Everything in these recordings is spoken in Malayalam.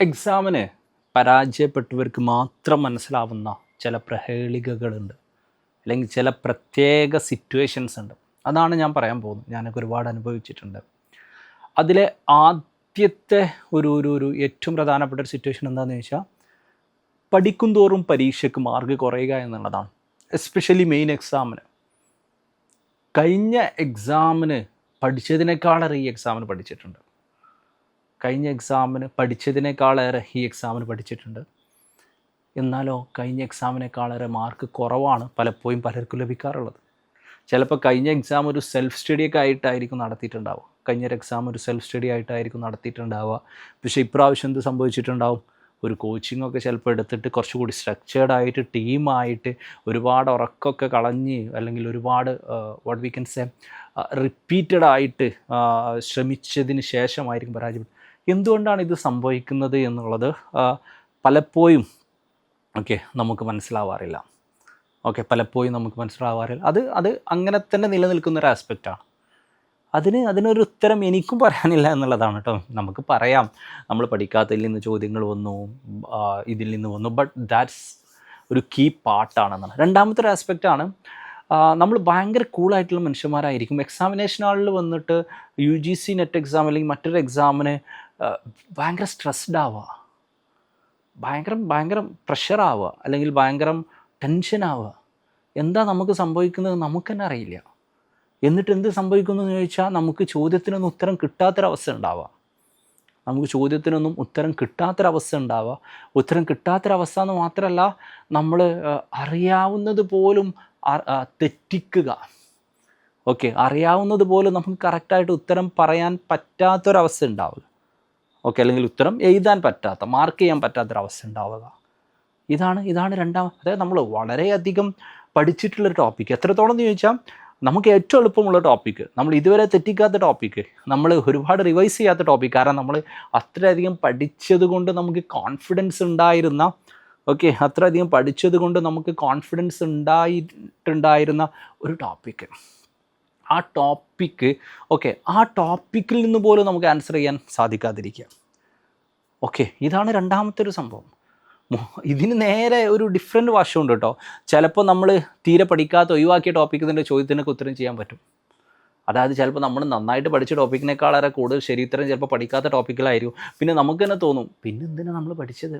എക്സാമിന് പരാജയപ്പെട്ടവർക്ക് മാത്രം മനസ്സിലാവുന്ന ചില പ്രഹേളികകളുണ്ട്. അല്ലെങ്കിൽ ചില പ്രത്യേക സിറ്റുവേഷൻസ് ഉണ്ട്. അതാണ് ഞാൻ പറയാൻ പോകുന്നത്. ഞാനൊക്കെ ഒരുപാട് അനുഭവിച്ചിട്ടുണ്ട്. അതിലെ ആദ്യത്തെ ഒരു ഒരു ഒരു ഏറ്റവും പ്രധാനപ്പെട്ട ഒരു സിറ്റുവേഷൻ എന്താണെന്ന് ചോദിച്ചാൽ പഠിക്കും തോറും പരീക്ഷയ്ക്ക് മാർക്ക് കുറയുക എന്നുള്ളതാണ്. എസ്പെഷ്യലി മെയിൻ എക്സാമിന് കഴിഞ്ഞ എക്സാമിന് പഠിച്ചതിനേക്കാളേറെ ഈ എക്സാമിന് പഠിച്ചിട്ടുണ്ട്. കഴിഞ്ഞ എക്സാമിന് പഠിച്ചതിനേക്കാളേറെ ഈ എക്സാമിന് പഠിച്ചിട്ടുണ്ട്. എന്നാലോ കഴിഞ്ഞ എക്സാമിനേക്കാളേറെ മാർക്ക് കുറവാണ് പലപ്പോഴും പലർക്കും ലഭിക്കാറുള്ളത്. ചിലപ്പോൾ കഴിഞ്ഞ എക്സാം ഒരു സെൽഫ് സ്റ്റഡിയൊക്കെ ആയിട്ടായിരിക്കും നടത്തിയിട്ടുണ്ടാവുക. കഴിഞ്ഞ എക്സാം ഒരു സെൽഫ് സ്റ്റഡി ആയിട്ടായിരിക്കും നടത്തിയിട്ടുണ്ടാവുക. പക്ഷേ ഇപ്രാവശ്യം എന്ത് സംഭവിച്ചിട്ടുണ്ടാവും? ഒരു കോച്ചിങ് ഒക്കെ ചിലപ്പോൾ എടുത്തിട്ട് കുറച്ചുകൂടി സ്ട്രക്ചേർഡ് ആയിട്ട് ടീമായിട്ട് ഒരുപാട് ഉറക്കമൊക്കെ കളഞ്ഞ് അല്ലെങ്കിൽ ഒരുപാട് what we can say repeated ആയിട്ട് ശ്രമിച്ചതിന് ശേഷമായിരിക്കും പരാജയപ്പെട്ടത് എന്തുകൊണ്ടാണ് ഇത് സംഭവിക്കുന്നത് എന്നുള്ളത് പലപ്പോഴും ഓക്കെ നമുക്ക് മനസ്സിലാവാറില്ല. ഓക്കെ പലപ്പോഴും നമുക്ക് മനസ്സിലാവാറില്ല. അത് അത് അങ്ങനെ തന്നെ നിലനിൽക്കുന്ന ഒരു ആസ്പെക്റ്റാണ് അതിന് അതിനൊരു ഉത്തരം എനിക്കും പറയാനില്ല എന്നുള്ളതാണ് കേട്ടോ. നമുക്ക് പറയാം. നമ്മൾ പഠിക്കാത്തതിൽ നിന്ന് ചോദ്യങ്ങൾ വന്നു ഇതിൽ നിന്ന് വന്നു ബട്ട് ദാറ്റ്സ് ഒരു കീ പാർട്ടാണെന്നാണ് രണ്ടാമത്തെ ഒരു ആസ്പെക്റ്റാണ് നമ്മൾ ഭയങ്കര കൂളായിട്ടുള്ള മനുഷ്യന്മാരായിരിക്കും. എക്സാമിനേഷൻ ഹാളിൽ വന്നിട്ട് U G C net exam അല്ലെങ്കിൽ മറ്റൊരു എക്സാമിന് ഭയങ്കര സ്ട്രെസ്ഡ് ആവുക ഭയങ്കര ഭയങ്കര പ്രഷറാവുക അല്ലെങ്കിൽ ഭയങ്കരം ടെൻഷനാവുക എന്താ നമുക്ക് സംഭവിക്കുന്നത് നമുക്ക് തന്നെ അറിയില്ല. എന്നിട്ട് എന്ത് സംഭവിക്കുന്നു എന്ന് ചോദിച്ചാൽ നമുക്ക് ചോദ്യത്തിനൊന്നും ഉത്തരം കിട്ടാത്തൊരവസ്ഥ ഉണ്ടാവുക നമുക്ക് ചോദ്യത്തിനൊന്നും ഉത്തരം കിട്ടാത്തൊരവസ്ഥ ഉണ്ടാവുക ഉത്തരം കിട്ടാത്തൊരവസ്ഥ എന്ന് മാത്രമല്ല നമ്മൾ അറിയാവുന്നത് പോലും തെറ്റിക്കുക. ഓക്കെ അറിയാവുന്നത് പോലും നമുക്ക് കറക്റ്റായിട്ട് ഉത്തരം പറയാൻ പറ്റാത്തൊരവസ്ഥ ഉണ്ടാവുക. ഓക്കെ അല്ലെങ്കിൽ ഉത്തരം എഴുതാൻ പറ്റാത്ത മാർക്ക് ചെയ്യാൻ പറ്റാത്തൊരവസ്ഥ ഉണ്ടാവുക. ഇതാണ് ഇതാണ് രണ്ടാം അതായത് നമ്മൾ വളരെയധികം പഠിച്ചിട്ടുള്ളൊരു ടോപ്പിക്ക് എത്രത്തോളം എന്ന് ചോദിച്ചാൽ നമുക്ക് ഏറ്റവും എളുപ്പമുള്ള ടോപ്പിക്ക് നമ്മൾ ഇതുവരെ തെറ്റിക്കാത്ത ടോപ്പിക്ക് നമ്മൾ ഒരുപാട് റിവൈസ് ചെയ്യാത്ത ടോപ്പിക്ക് കാരണം നമ്മൾ അത്രയധികം പഠിച്ചത് കൊണ്ട് നമുക്ക് കോൺഫിഡൻസ് ഉണ്ടായിരുന്ന ഓക്കെ അത്രയധികം പഠിച്ചത് കൊണ്ട് നമുക്ക് കോൺഫിഡൻസ് ഉണ്ടായിട്ടുണ്ടായിരുന്ന ഒരു ടോപ്പിക്ക് ആ ടോപ്പിക്ക് ഓക്കെ ആ ടോപ്പിക്കിൽ നിന്ന് പോലും നമുക്ക് ആൻസർ ചെയ്യാൻ സാധിക്കാതിരിക്കുക. ഓക്കെ ഇതാണ് രണ്ടാമത്തെ ഒരു സംഭവം ഇതിന് നേരെ ഒരു ഡിഫറെന്റ് വശമുണ്ട് കേട്ടോ. ചിലപ്പോൾ നമ്മൾ തീരെ പഠിക്കാത്ത ഒഴിവാക്കിയ ടോപ്പിക്കിന്റെ ചോദ്യത്തിനൊക്കെ ഉത്തരം ചെയ്യാൻ പറ്റും. അതായത് ചിലപ്പോൾ നമ്മൾ നന്നായിട്ട് പഠിച്ച ടോപ്പിക്കിനേക്കാളേറെ കൂടുതൽ ശരീരം ചിലപ്പോൾ പഠിക്കാത്ത ടോപ്പിക്കിലായിരിക്കും പിന്നെ നമുക്ക് തന്നെ തോന്നും പിന്നെ എന്തിനാണ് നമ്മൾ പഠിച്ചത്?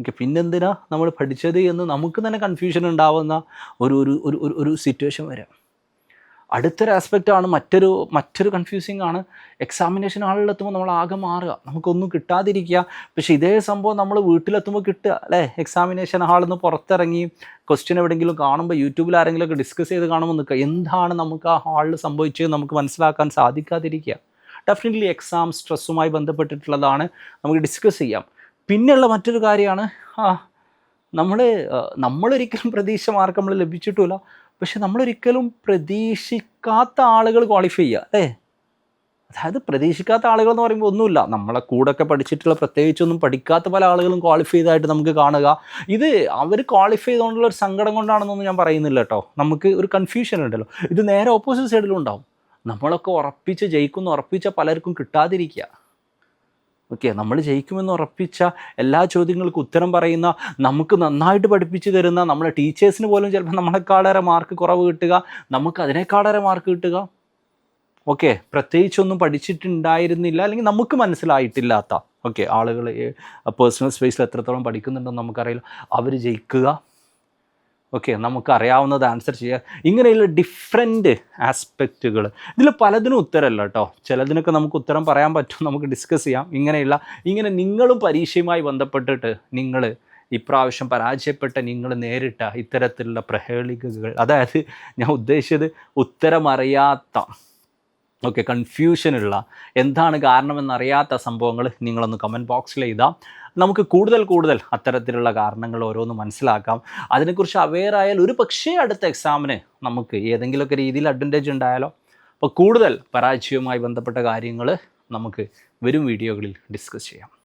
ഓക്കെ പിന്നെന്തിനാ നമ്മൾ പഠിച്ചത് എന്ന് നമുക്ക് തന്നെ കൺഫ്യൂഷൻ ഉണ്ടാവുന്ന ഒരു ഒരു ഒരു ഒരു ഒരു സിറ്റുവേഷൻ വരാം. അടുത്തൊരു ആസ്പെക്റ്റ് ആണ് മറ്റൊരു മറ്റൊരു കൺഫ്യൂസിങ് ആണ് എക്സാമിനേഷൻ ഹാളിലെത്തുമ്പോൾ നമ്മൾ ആകെ മാറുക. നമുക്കൊന്നും കിട്ടാതിരിക്കുക. പക്ഷേ ഇതേ സംഭവം നമ്മൾ വീട്ടിലെത്തുമ്പോൾ കിട്ടുക അല്ലേ? എക്സാമിനേഷൻ ഹാളിൽ നിന്ന് പുറത്തിറങ്ങി ക്വസ്റ്റ്യൻ എവിടെയെങ്കിലും കാണുമ്പോൾ യൂട്യൂബിൽ ആരെങ്കിലുമൊക്കെ ഡിസ്കസ് ചെയ്ത് കാണുമ്പോൾ നിൽക്കുക എന്താണ് നമുക്ക് ആ ഹാളിൽ സംഭവിച്ചത് നമുക്ക് മനസ്സിലാക്കാൻ സാധിക്കാതിരിക്കുക. ഡെഫിനറ്റ്ലി എക്സാം സ്ട്രെസ്സുമായി ബന്ധപ്പെട്ടിട്ടുള്ളതാണ് നമുക്ക് ഡിസ്കസ് ചെയ്യാം. പിന്നെയുള്ള മറ്റൊരു കാര്യമാണ് ആ നമ്മൾ നമ്മളൊരിക്കലും പ്രതീക്ഷ മാർക്ക് നമ്മൾ ലഭിച്ചിട്ടില്ല പക്ഷെ നമ്മളൊരിക്കലും പ്രതീക്ഷിക്കാത്ത ആളുകൾ ക്വാളിഫൈ ചെയ്യുക അല്ലേ? അതായത് പ്രതീക്ഷിക്കാത്ത ആളുകൾ എന്ന് പറയുമ്പോൾ ഒന്നുമില്ല. നമ്മളെ കൂടെയൊക്കെ പഠിച്ചിട്ടുള്ള പ്രത്യേകിച്ചൊന്നും പഠിക്കാത്ത പല ആളുകളും ക്വാളിഫൈ ചെയ്തതായിട്ട് നമുക്ക് കാണുക. ഇത് അവർ ക്വാളിഫൈ ചെയ്തുകൊണ്ടുള്ള ഒരു സങ്കടം കൊണ്ടാണെന്നൊന്നും ഞാൻ പറയുന്നില്ല കേട്ടോ. നമുക്ക് ഒരു കൺഫ്യൂഷൻ ഉണ്ടല്ലോ. ഇത് നേരെ ഓപ്പോസിറ്റ് സൈഡിലും ഉണ്ടാവും. നമ്മളൊക്കെ ഉറപ്പിച്ച് ജയിക്കുമെന്ന് ഉറപ്പിച്ച പലർക്കും കിട്ടാതിരിക്കുക. ഓക്കെ നമ്മൾ ജയിക്കുമെന്ന് ഉറപ്പിച്ച എല്ലാ ചോദ്യങ്ങൾക്കും ഉത്തരം പറയുന്ന നമുക്ക് നന്നായിട്ട് പഠിപ്പിച്ചു തരുന്ന നമ്മളെ ടീച്ചേഴ്സിന് പോലും ചിലപ്പോൾ നമ്മളെക്കാളേറെ മാർക്ക് കുറവ് കിട്ടുക. നമുക്ക് അതിനേക്കാളേറെ മാർക്ക് കിട്ടുക. ഓക്കെ പ്രത്യേകിച്ചൊന്നും പഠിച്ചിട്ടുണ്ടായിരുന്നില്ല അല്ലെങ്കിൽ നമുക്ക് മനസ്സിലായിട്ടില്ലാത്ത. ഓക്കെ ആളുകൾ പേഴ്സണൽ സ്പേസിൽ എത്രത്തോളം പഠിക്കുന്നുണ്ടെന്ന് നമുക്കറിയില്ല. അവർ ജയിക്കുക. ഓക്കെ നമുക്ക് അറിയാവുന്നത് ആൻസർ ചെയ്യുക. ഇങ്ങനെയുള്ള ഡിഫറെന്റ് ആസ്പെക്റ്റുകൾ ഇതിൽ പലതിനും ഉത്തരമല്ല കേട്ടോ ചിലതിനൊക്കെ നമുക്ക് ഉത്തരം പറയാൻ പറ്റും നമുക്ക് ഡിസ്കസ് ചെയ്യാം. ഇങ്ങനെയുള്ള ഇങ്ങനെ നിങ്ങളും പരീക്ഷയുമായി ബന്ധപ്പെട്ടിട്ട് നിങ്ങൾ ഇപ്രാവശ്യം പരാജയപ്പെട്ട നിങ്ങൾ നേരിട്ട ഇത്തരത്തിലുള്ള പ്രഹേളികകൾ. അതായത് ഞാൻ ഉദ്ദേശിച്ചത് ഉത്തരമറിയാത്ത ഓക്കെ കൺഫ്യൂഷനുള്ള എന്താണ് കാരണമെന്നറിയാത്ത സംഭവങ്ങൾ നിങ്ങളൊന്ന് കമന്റ് ബോക്സിൽ എഴുതാം. നമുക്ക് കൂടുതൽ കൂടുതൽ അത്തരത്തിലുള്ള കാരണങ്ങൾ ഓരോന്ന് മനസ്സിലാക്കാം. അതിനെക്കുറിച്ച് അവെയർ ആയാൽ ഒരു പക്ഷേ അടുത്ത എക്സാമിന് നമുക്ക് ഏതെങ്കിലുമൊക്കെ രീതിയിൽ അഡ്വാന്റേജ് ഉണ്ടായാലോ? അപ്പോൾ കൂടുതൽ പരാജയവുമായി ബന്ധപ്പെട്ട കാര്യങ്ങൾ നമുക്ക് വരും വീഡിയോകളിൽ ഡിസ്കസ് ചെയ്യാം.